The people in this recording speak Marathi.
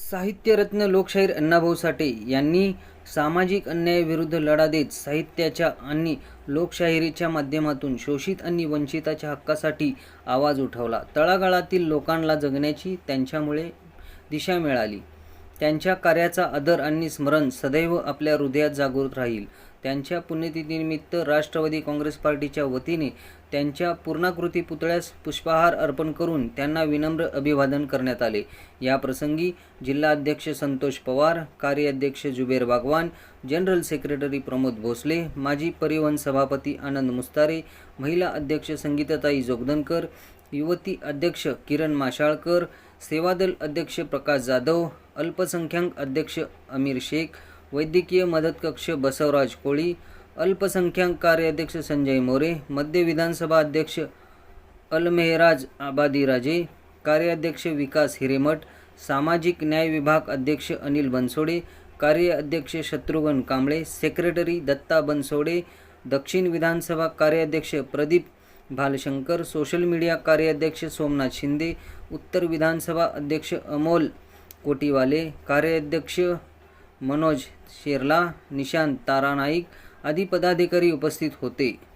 साहित्यरत्न लोकशाहीर अण्णाभाऊ साठे यांनी सामाजिक अन्यायाविरुद्ध लढा देत साहित्याच्या आणि लोकशाहीरीच्या माध्यमातून शोषित आणि वंचिताच्या हक्कासाठी आवाज उठवला. तळागाळातील लोकांना जगण्याची त्यांच्यामुळे दिशा मिळाली. त्यांच्या कार्याचा आदर आणि स्मरण सदैव आपल्या हृदयात जागृत राहील. त्यांच्या पुण्यतिथीनिमित्त राष्ट्रवादी काँग्रेस पार्टीच्या वतीने त्यांच्या पूर्णाकृती पुतळ्यास पुष्पहार अर्पण करून त्यांना विनम्र अभिवादन करण्यात आले. या प्रसंगी जिल्हाध्यक्ष संतोष पवार कार्याध्यक्ष जुबेर बागवान जनरल सेक्रेटरी प्रमोद भोसले माजी परिवहन सभापती आनंद मुस्तारे महिला अध्यक्ष संगीताताई जोगदनकर युवती अध्यक्ष किरण माशाळकर सेवादल अध्यक्ष प्रकाश जाधव अल्पसंख्याक अध्यक्ष अमीर शेख वैद्यकीय मदत कक्ष बसवराज कोळी अल्पसंख्याक कार्याध्यक्ष संजय मोरे मध्य विधानसभा अध्यक्ष अलमेहराज आबादीराजे कार्याध्यक्ष विकास हिरेमठ सामाजिक न्याय विभाग अध्यक्ष अनिल बनसोडे कार्य अध्यक्ष शत्रुघ्न कांबळे सेक्रेटरी दत्ता बनसोडे दक्षिण विधानसभा कार्याध्यक्ष प्रदीप भालशंकर सोशल मीडिया कार्याध्यक्ष सोमनाथ शिंदे उत्तर विधानसभा अध्यक्ष अमोल कोटीवाले कार्याध्यक्ष मनोज शेरला निशांत तारा नाईक आदी पदाधिकारी उपस्थित होते.